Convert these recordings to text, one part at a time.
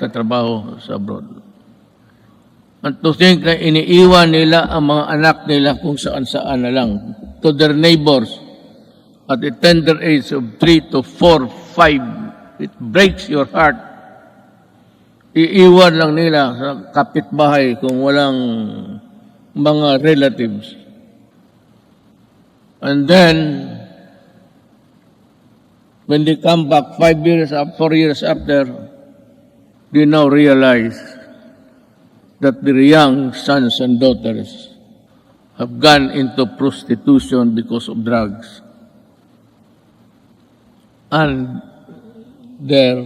nagtatrabaho sa abroad. And to think na iniiwan nila ang mga anak nila kung saan-saan na lang to their neighbors at the tender age of 3 to 4, 5. It breaks your heart. Iiwan lang nila sa kapitbahay kung walang mga relatives. And then, when they come back five years, up, four years after, they now realize that their young sons and daughters have gone into prostitution because of drugs. And their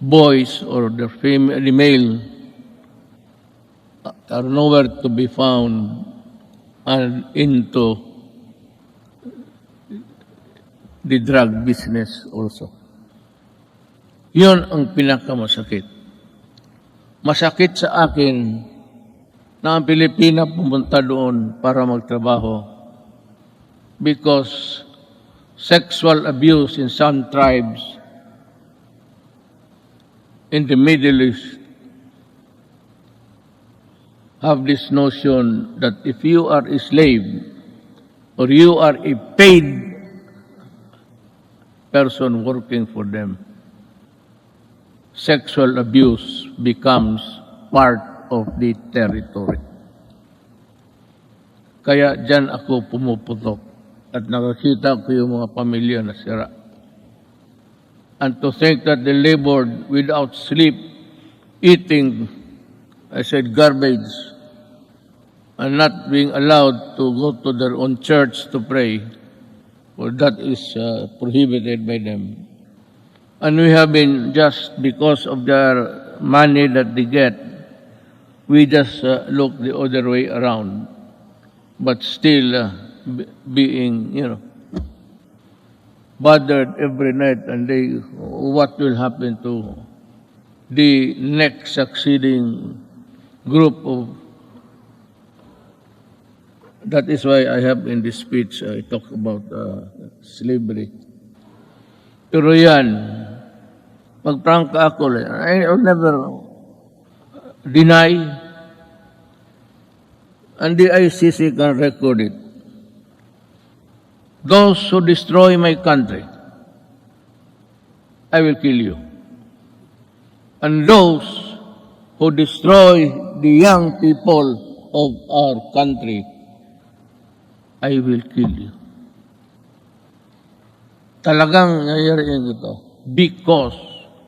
boys or their female, the male are nowhere to be found and into the drug business also. Yun ang pinakamasakit. Masakit sa akin na ang Pilipina pumunta doon para magtrabaho because sexual abuse in some tribes in the Middle East have this notion that if you are a slave or you are a paid person working for them, sexual abuse becomes part of the territory. Kaya dyan ako pumuputok at nakakita ko yung mga pamilya na sira. And to think that they labored without sleep, eating, I said, garbage, and not being allowed to go to their own church to pray, well, that is uh, prohibited by them. And we have been, just because of their money that they get, we just uh, look the other way around, but still uh, be- being, you know, bothered every night and day, what will happen to the next succeeding group of That is why I have in this speech, I talk about uh, slavery. Pero yan, magprangka ako, I will never deny, and the ICC can record it. Those who destroy my country, I will kill you. And those who destroy the young people of our country, I will kill you. Talagang nangyayari ito because